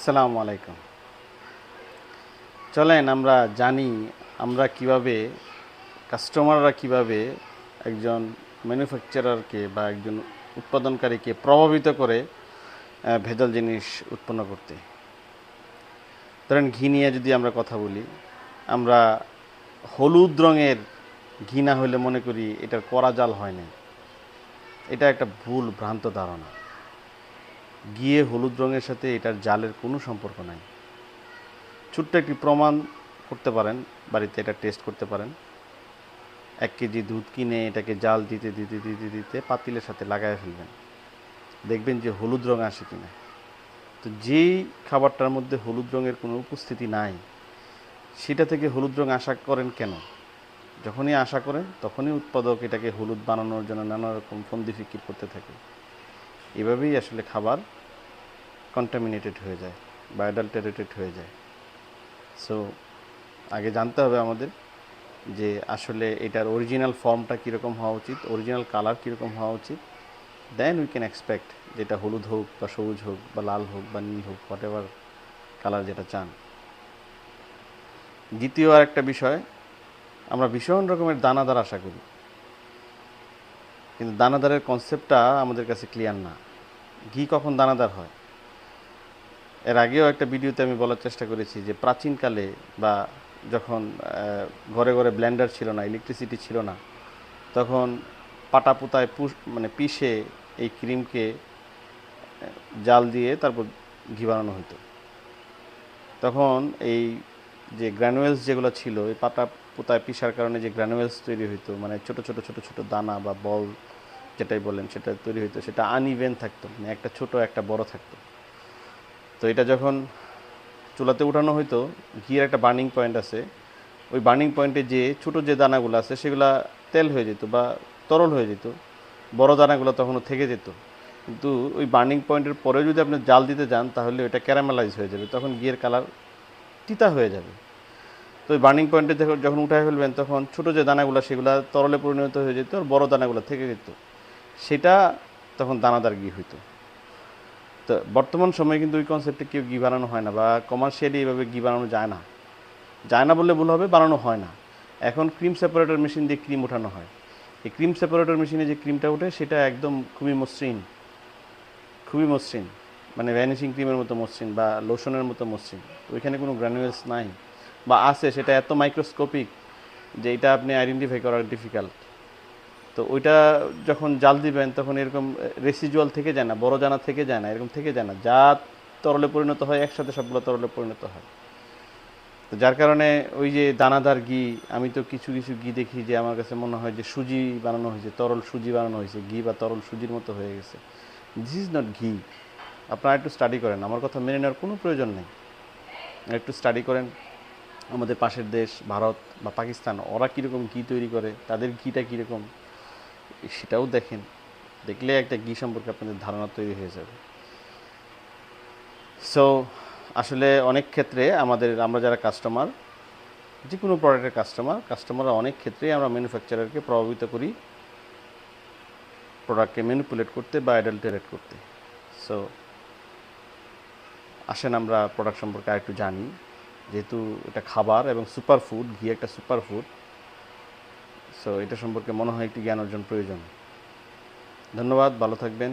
আসসালামু আলাইকুম। চলেন আমরা জানি আমরা কীভাবে কাস্টমাররা কীভাবে একজন ম্যানুফ্যাকচারারকে বা একজন উৎপাদনকারীকে প্রভাবিত করে ভেজাল জিনিস উৎপন্ন করতে। ধরেন ঘি নিয়ে যদি আমরা কথা বলি, আমরা হলুদ রঙের ঘি না হলে মনে করি এটার করা জাল হয় না এটা একটা ভুল ভ্রান্ত ধারণা। গিয়ে হলুদ রঙের সাথে এটার জালের কোনো সম্পর্ক নাই। ছোট্ট একটি প্রমাণ করতে পারেন, বাড়িতে এটা টেস্ট করতে পারেন। এক কেজি দুধ কিনে এটাকে জাল দিতে দিতে দিতে দিতে পাতিলের সাথে লাগায় ফেলবেন। দেখবেন যে হলুদ রঙ আসে কিনা। তো যেই খাবারটার মধ্যে হলুদ রঙের কোনো উপস্থিতি নাই, সেটা থেকে হলুদ রঙ আশা করেন কেন? যখনই আশা করেন, তখনই উৎপাদক এটাকে হলুদ বানানোর জন্য নানা রকম ফন্দি ফিকির করতে থাকে। এভাবেই আসলে খাবার কন্টামিনেটেড হয়ে যায় বা অ্যাডাল্টারেটেড হয়ে যায়। সো আগে জানতে হবে আমাদের যে আসলে এটার অরিজিনাল ফর্মটা কীরকম হওয়া উচিত অরিজিনাল কালার কীরকম হওয়া উচিত। দেন উই ক্যান এক্সপেক্ট যেটা হলুদ হোক বা সবুজ হোক বা লাল হোক বা নীল হোক হোয়াট এভার কালার যেটা চান। দ্বিতীয় আর একটা বিষয়, আমরা ভীষণ রকমের দানাদার আশা করি। কিন্তু দানাদারের কনসেপ্টটা আমাদের কাছে ক্লিয়ার না। ঘি কখন দানাদার হয়? এর আগেও একটা ভিডিওতে আমি বলার চেষ্টা করেছি যে প্রাচীনকালে বা যখন ঘরে ঘরে ব্লেন্ডার ছিল না ইলেকট্রিসিটি ছিল না, তখন পাটা পুতায় পুষ মানে পিষে এই ক্রিমকে জাল দিয়ে তারপর ঘি বানানো হতো তখন এই যে গ্র্যানুয়েলস যেগুলো ছিল, এই পাতা পোতায় পিসার কারণে যে গ্র্যানুয়েলস তৈরি হইতো মানে ছোট ছোট ছোট ছোট দানা বা বল, যেটাই বলেন, সেটা তৈরি হইতো, সেটা আনইভেন থাকতো মানে একটা ছোট, একটা বড় থাকতো। তো এটা যখন চুলাতে উঠানো হইতো, ঘিয়ের একটা বার্নিং পয়েন্ট আছে। ওই বার্নিং পয়েন্টে যে ছোট যে দানাগুলো আছে, সেগুলা তেল হয়ে যেত বা তরল হয়ে যেত। বড় দানাগুলো তখনও থেকে যেত। কিন্তু ওই বার্নিং পয়েন্টের পরে যদি আপনি জাল দিতে যান, তাহলে ওটা ক্যারামেলাইজ হয়ে যাবে। তখন গিয়ের কালার তিতা হয়ে যাবে। তো ওই বার্নিং পয়েন্টে যখন উঠায় ফেলবেন, তখন ছোট যে দানাগুলো, সেগুলো তরলে পরিণত হয়ে যেত আর বড় দানাগুলো থেকে যেত। সেটা তখন দানাদার ঘি হইতো। তো বর্তমান সময়ে কিন্তু ওই কনসেপ্টে কেউ ঘি বানানো হয় না বা কমার্শিয়ালি এইভাবে ঘি বানানো যায় না। যায় না বললে ভুল হবে, বানানো হয় না। এখন ক্রিম সেপারেটর মেশিন দিয়ে ক্রিম ওঠানো হয়। এই ক্রিম সেপারেটর মেশিনে যে ক্রিমটা ওঠে, সেটা একদম খুবই মসৃণ। খুবই মসৃণ। মানে ভ্যানিশিং ক্রিমের মতো মসৃণ বা লোশনের মতো মসৃণ। ওইখানে কোনো গ্র্যানুয়েলস নাই। বা আছে, সেটা এত মাইক্রোস্কোপিক যে এটা আপনি আইডেন্টিফাই করা ডিফিকাল্ট তো ওইটা যখন জাল দিবেন, তখন এরকম রেসিজুয়াল থেকে যায় না, বড় জানা থেকে যায় না, এরকম থেকে যায় না। যা তরলে পরিণত হয়, একসাথে সবগুলো তরলে পরিণত হয়। তো যার কারণে ওই যে দানাদার ঘি, আমি তো কিছু কিছু ঘি দেখি যে আমার কাছে মনে হয় যে সুজি বানানো হয়েছে, তরল সুজি বানানো হয়েছে, ঘি বা তরল সুজির মতো হয়ে গেছে। দিস ইজ নট ঘি। আপনারা একটু স্টাডি করেন, আমার কথা মেনে নেওয়ার কোনো প্রয়োজন নেই। একটু স্টাডি করেন। আমাদের পাশের দেশ, ভারত বা পাকিস্তান, ওরা কীরকম ঘি তৈরি করে, তাদের ঘিটা কীরকম? সেটাও দেখেন। দেখলে একটা ঘি সম্পর্কে আপনাদের ধারণা তৈরি হয়ে যাবে। সো আসলে অনেক ক্ষেত্রে আমাদের, আমরা যারা কাস্টমার যে কোনো প্রোডাক্টের কাস্টমার কাস্টমাররা অনেক ক্ষেত্রেই আমরা ম্যানুফ্যাকচারারকে প্রভাবিত করি প্রোডাক্টকে ম্যানিপুলেট করতে বা অ্যাডাল্টারেট করতে। সো আসেন আমরা প্রোডাক্ট সম্পর্কে আরেকটু জানি। যেহেতু এটা খাবার এবং সুপার ফুড ঘি একটা সুপার ফুড সো এটা সম্পর্কে মনে হয় একটি জ্ঞান অর্জন প্রয়োজন। ধন্যবাদ ভালো থাকবেন।